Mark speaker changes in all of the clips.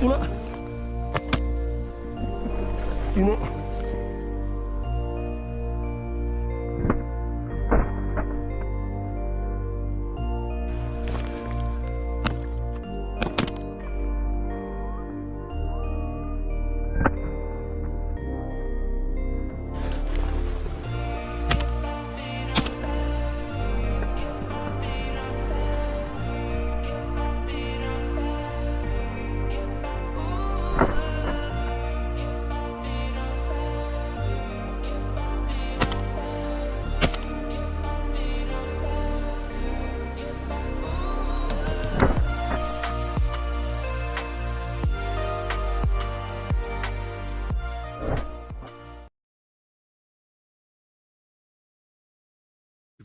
Speaker 1: Ula. Ula.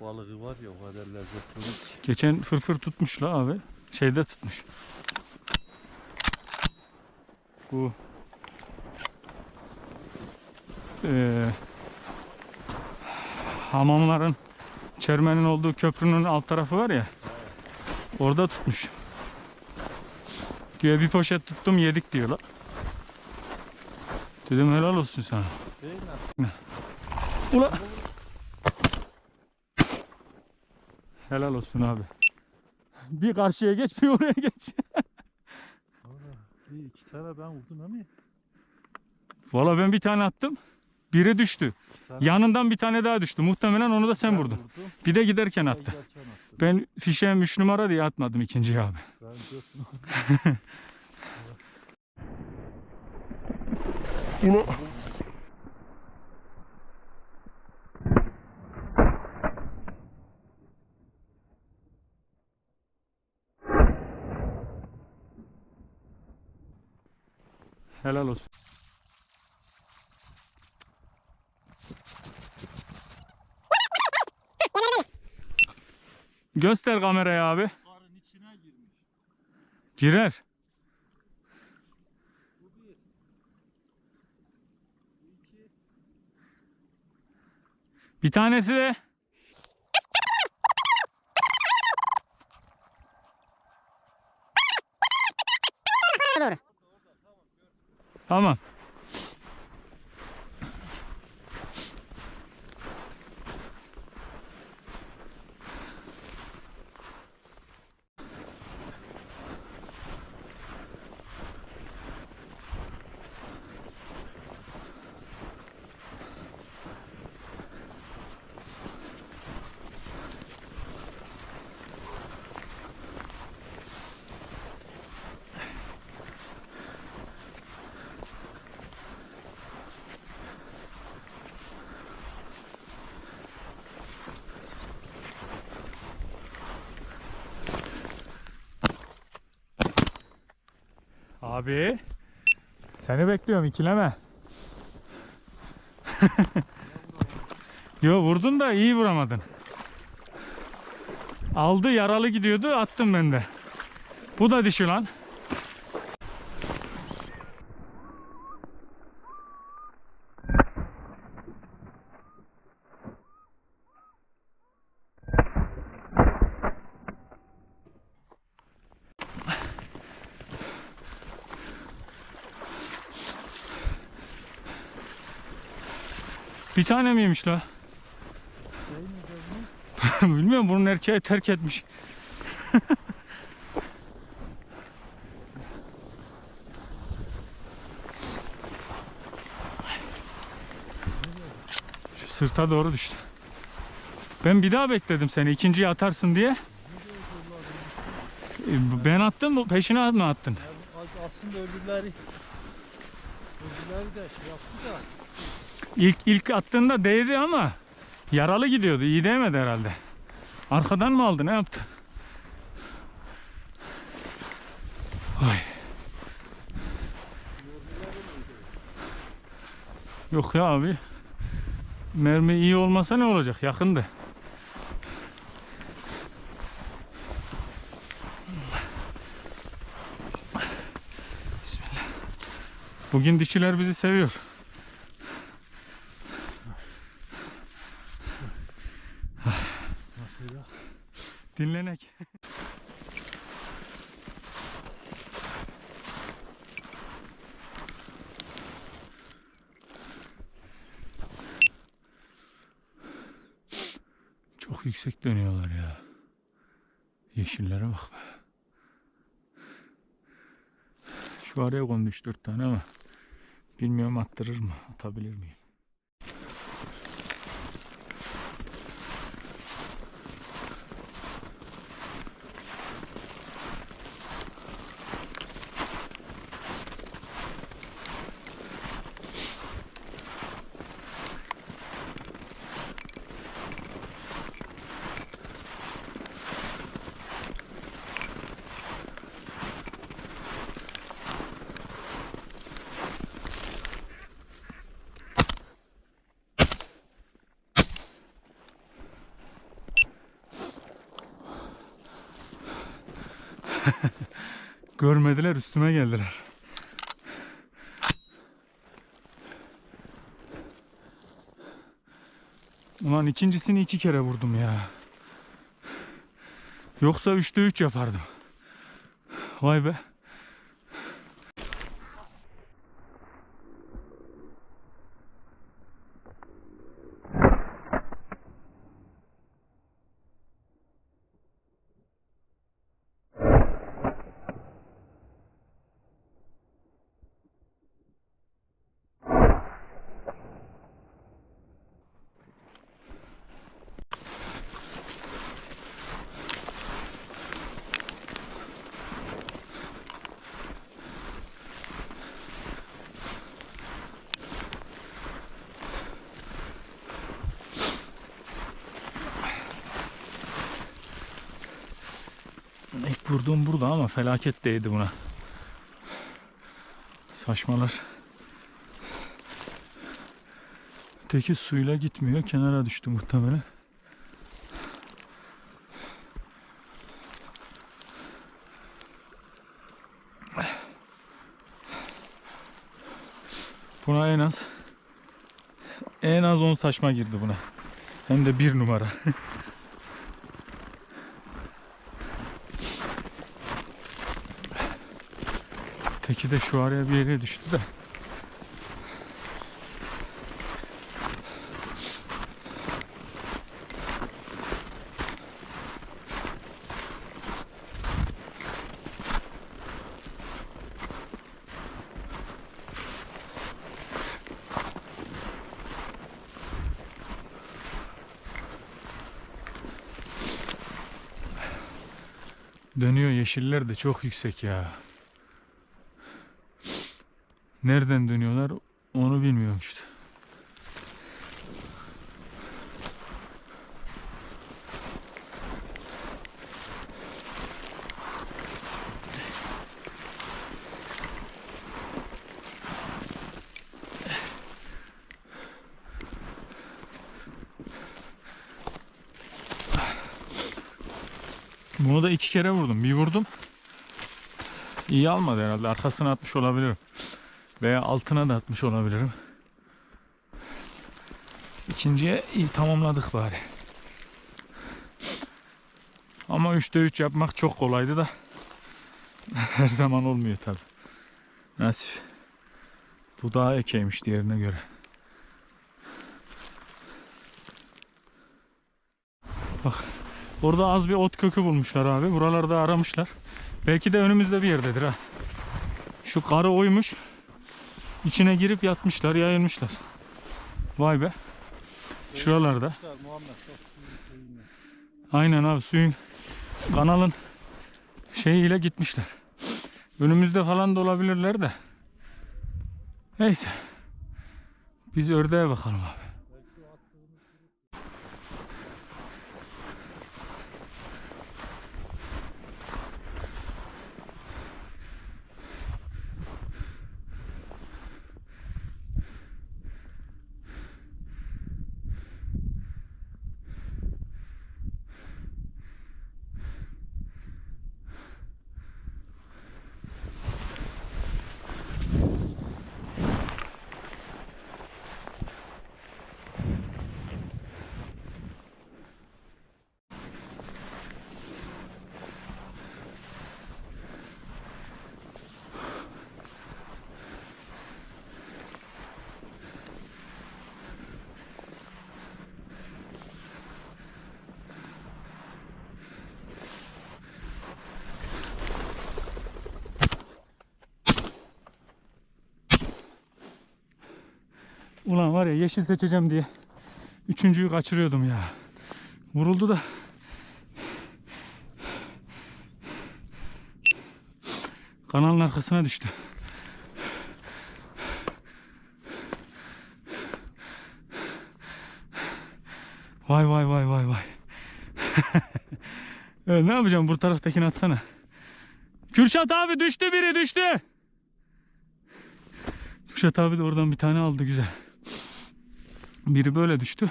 Speaker 2: Balığı var ya o kadar lezzetli.
Speaker 1: Geçen fırfır tutmuş la abi. Şeyde tutmuş. Bu eee hamamların çermenin olduğu köprünün alt tarafı var ya. Orada tutmuş. Diyor bir poşet tuttum yedik diyor la. Dedim helal olsun sana. Ula. Helal olsun abi. Bir karşıya geç bir oraya geç.
Speaker 2: Bir iki tane ben vurdum ama
Speaker 1: Valla ben bir tane attım. Biri düştü.
Speaker 2: tane
Speaker 1: Yanından bir tane daha düştü. Muhtemelen onu da sen
Speaker 2: ben
Speaker 1: vurdun.
Speaker 2: vurdum.
Speaker 1: Bir de giderken attı.
Speaker 2: giderken.
Speaker 1: Ben fişeğim 3 numara diye atmadım ikinciyi abi.
Speaker 2: Ben dört
Speaker 1: Bunu Helal olsun. Göster kameraya abi.
Speaker 2: Karın içine girmiş.
Speaker 1: Girer. Bir tanesi de
Speaker 3: doğru.
Speaker 1: Tamam. Abi seni bekliyorum ikileme. Yo vurdun da iyi vuramadın. Aldı yaralı gidiyordu attım ben de. Bu da dişi lan. Bir tane miymiş la? Bilmiyorum bunun erkeği terk etmiş. Şu sırta doğru düştü. Ben bir daha bekledim seni ikinciyi atarsın diye. E, Ben attım peşine mi attın?
Speaker 2: Aslında öbürleri öbürleri de şey yaptı da
Speaker 1: İlk ilk attığında değdi ama yaralı gidiyordu. İyi değmedi herhalde. Arkadan mı aldı? Ne yaptı? Ay. Yok ya abi. Mermi iyi olmasa ne olacak? Yakındı. Bismillah. Bugün dişiler bizi seviyor.
Speaker 2: bir.
Speaker 1: Dinlenek. Çok yüksek dönüyorlar ya. Yeşillere bak be. Şu araya konmuş dört tane ama bilmiyorum attırır mı, atabilir miyim? Görmediler üstüme geldiler. Ulan ikincisini iki kere vurdum ya. Yoksa üçte üç yapardım. Vay be. İlk vurduğum burada ama felaket değdi buna. Saçmalar. Teki suyla gitmiyor. Kenara düştü muhtemelen. Buna en az en az 10 saçma girdi buna. Hem de bir numara. Teki de şu araya bir yere düştü de. Dönüyor yeşiller de çok yüksek ya. Nereden dönüyorlar onu bilmiyorum işte. Bunu da iki kere vurdum. Bir vurdum. İyi almadı herhalde. Arkasına atmış olabilirim. Veya altına da atmış olabilirim. İkinciye iyi tamamladık bari. Ama 3'te 3 yapmak çok kolaydı da her zaman olmuyor tabi. Nasip. Bu daha ekeymiş diğerine göre. Bak orada az bir ot kökü bulmuşlar abi. Buralarda aramışlar. Belki de önümüzde bir yerdedir ha. Şu karı oymuş. İçine girip yatmışlar, yayılmışlar. Vay be. Şuralarda. Aynen abi suyun kanalın şeyiyle gitmişler. Önümüzde falan da olabilirler de. Neyse. Biz ördeğe bakalım abi. Ulan var ya yeşil seçeceğim diye üçüncüyü kaçırıyordum ya. Vuruldu da kanalın arkasına düştü. Vay vay vay vay vay. Ne yapacağım bu taraftakini atsana. Kürşat abi düştü biri düştü. Kürşat abi de oradan bir tane aldı güzel. Biri böyle düştü.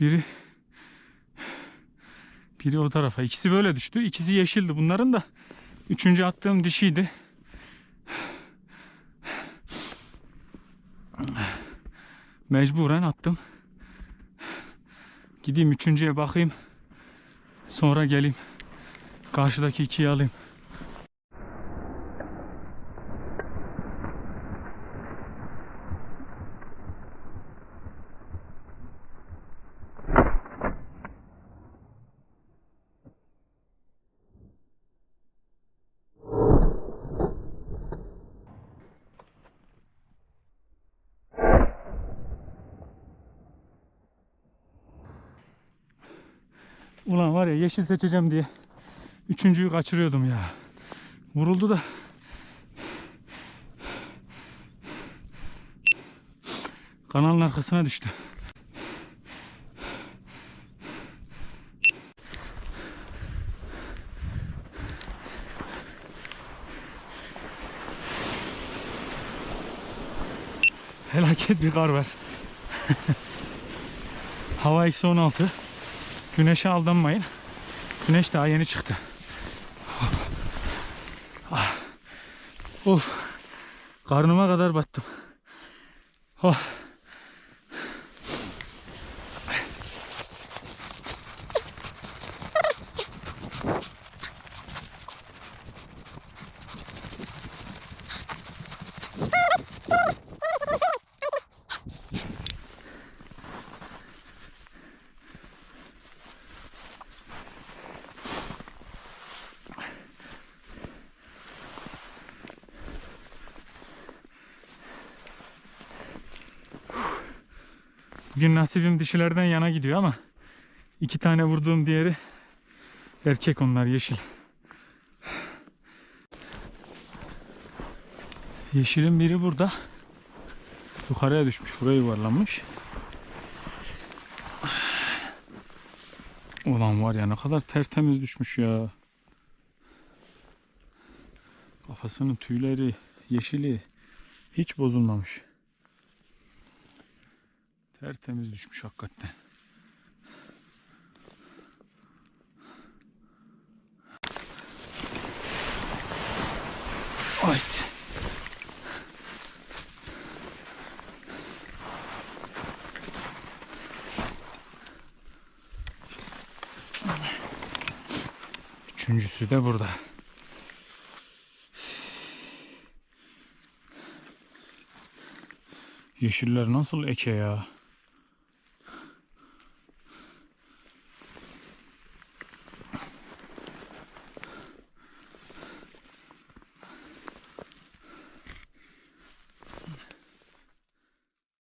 Speaker 1: Biri biri o tarafa. İkisi böyle düştü. İkisi yeşildi bunların da. Üçüncü attığım dişiydi. Mecburen attım. Gideyim üçüncüye bakayım. Sonra geleyim. Karşıdaki ikiyi alayım. Ulan var ya yeşil seçeceğim diye üçüncüyü kaçırıyordum ya. Vuruldu da kanalın arkasına düştü. Felaket bir kar var. Hava eksi 16. Güneşe aldanmayın. Güneş daha yeni çıktı. Ah. Of. Karnıma kadar battım. Oh. Bugün nasibim dişilerden yana gidiyor ama iki tane vurduğum diğeri erkek onlar yeşil. Yeşilin biri burada. Yukarıya düşmüş. Buraya yuvarlanmış. Ulan var ya ne kadar tertemiz düşmüş ya. Kafasının tüyleri, yeşili hiç bozulmamış. Tertemiz düşmüş hakikaten. Haydi. Üçüncüsü de burada. Yeşiller nasıl eke ya?